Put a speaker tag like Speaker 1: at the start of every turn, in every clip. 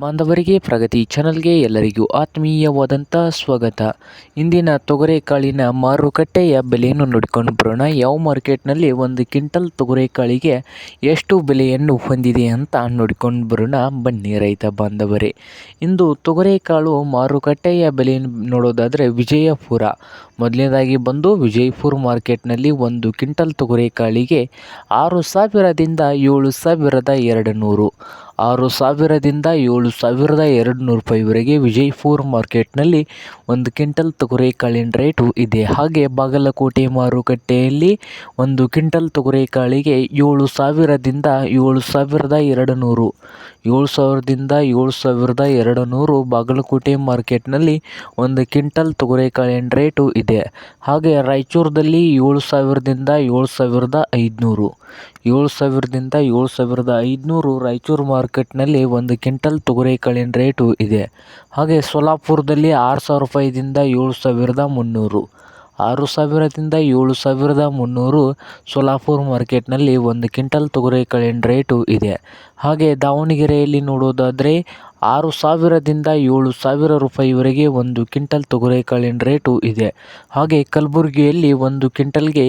Speaker 1: ಬಾಂಧವರಿಗೆ ಪ್ರಗತಿ ಚಾನಲ್ಗೆ ಎಲ್ಲರಿಗೂ ಆತ್ಮೀಯವಾದಂಥ ಸ್ವಾಗತ. ಇಂದಿನ ತೊಗರೆಕಾಳಿನ ಮಾರುಕಟ್ಟೆಯ ಬೆಲೆಯನ್ನು ನೋಡಿಕೊಂಡು ಬರೋಣ. ಯಾವ ಮಾರ್ಕೆಟ್ನಲ್ಲಿ ಒಂದು ಕ್ವಿಂಟಲ್ ತೊಗರೆಕಾಳಿಗೆ ಎಷ್ಟು ಬೆಲೆಯನ್ನು ಹೊಂದಿದೆ ಅಂತ ನೋಡಿಕೊಂಡು ಬರೋಣ. ಬನ್ನಿ ರೈತ ಬಾಂಧವರೇ. ಇಂದು ತೊಗರೆಕಾಳು ಮಾರುಕಟ್ಟೆಯ ಬೆಲೆಯನ್ನು ನೋಡೋದಾದರೆ ವಿಜಯಪುರ. ಮೊದಲನೇದಾಗಿ ಬಂದು ವಿಜಯಪುರ ಮಾರ್ಕೆಟ್ನಲ್ಲಿ ಒಂದು ಕ್ವಿಂಟಲ್ ತೊಗರೆಕಾಳಿಗೆ ಆರು ಸಾವಿರದಿಂದ ಏಳು ಸಾವಿರದ ಎರಡು ನೂರು ಆರು ಸಾವಿರದಿಂದ ಏಳು ಸಾವಿರದ ಎರಡು ನೂರು ರೂಪಾಯಿವರೆಗೆ ವಿಜಯಪುರ ಮಾರ್ಕೆಟ್ನಲ್ಲಿ ಒಂದು ಕ್ವಿಂಟಲ್ ತೊಗರೆಕಾಳಿನ ರೇಟು ಇದೆ. ಹಾಗೆ ಬಾಗಲಕೋಟೆ ಮಾರುಕಟ್ಟೆಯಲ್ಲಿ ಒಂದು ಕ್ವಿಂಟಲ್ ತೊಗರೆಕಾಳಿಗೆ ಏಳು ಸಾವಿರದಿಂದ ಏಳು ಸಾವಿರದ ಎರಡು ನೂರು ಏಳು ಸಾವಿರದಿಂದ ಏಳು ಸಾವಿರದ ಎರಡು ನೂರು ಬಾಗಲಕೋಟೆ ಮಾರ್ಕೆಟ್ನಲ್ಲಿ ಒಂದು ಕ್ವಿಂಟಲ್ ತೊಗರೆಕಾಳಿನ ರೇಟು ಇದೆ. ಹಾಗೆ ರಾಯಚೂರದಲ್ಲಿ ಏಳು ಸಾವಿರದಿಂದ ಏಳು ಸಾವಿರದ ಐದುನೂರು ಏಳು ಸಾವಿರದಿಂದ ಏಳು ಸಾವಿರದ ಐದುನೂರು ರಾಯಚೂರು ಮಾರ್ಕೆಟ್ನಲ್ಲಿ ಒಂದು ಕ್ವಿಂಟಲ್ ತೊಗರೆಕಾಳಿನ ರೇಟು ಇದೆ. ಹಾಗೆ ಸೋಲಾಪುರದಲ್ಲಿ ಆರು ಸಾವಿರ ರೂಪಾಯಿದಿಂದ ಏಳು ಸಾವಿರದ ಮುನ್ನೂರು. ಆರು ಸಾವಿರದಿಂದ ಏಳು ಸಾವಿರದ ಮುನ್ನೂರು ಸೋಲಾಪುರ ಮಾರ್ಕೆಟ್ನಲ್ಲಿ ಒಂದು ಕ್ವಿಂಟಲ್ ತೊಗರೆಕಾಳಿನ ರೇಟು ಇದೆ. ಹಾಗೆ ದಾವಣಗೆರೆಯಲ್ಲಿ ನೋಡೋದಾದರೆ ಆರು ಸಾವಿರದಿಂದ ಏಳು ಸಾವಿರ ರೂಪಾಯಿವರೆಗೆ ಒಂದು ಕ್ವಿಂಟಲ್ ತೊಗರೆಕಾಳಿನ ರೇಟು ಇದೆ. ಹಾಗೆ ಕಲಬುರಗಿಯಲ್ಲಿ ಒಂದು ಕ್ವಿಂಟಲ್ಗೆ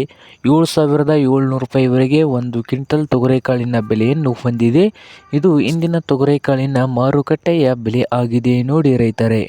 Speaker 1: ಏಳು ಸಾವಿರದ ಏಳ್ನೂರು ರೂಪಾಯಿವರೆಗೆ ಒಂದು ಕ್ವಿಂಟಲ್ ತೊಗರೆಕಾಳಿನ ಬೆಲೆಯನ್ನು ಹೊಂದಿದೆ. ಇದು ಇಂದಿನ ತೊಗರೆಕಾಳಿನ ಮಾರುಕಟ್ಟೆಯ ಬೆಲೆ ಆಗಿದೆ ನೋಡಿ ರೈತರೇ.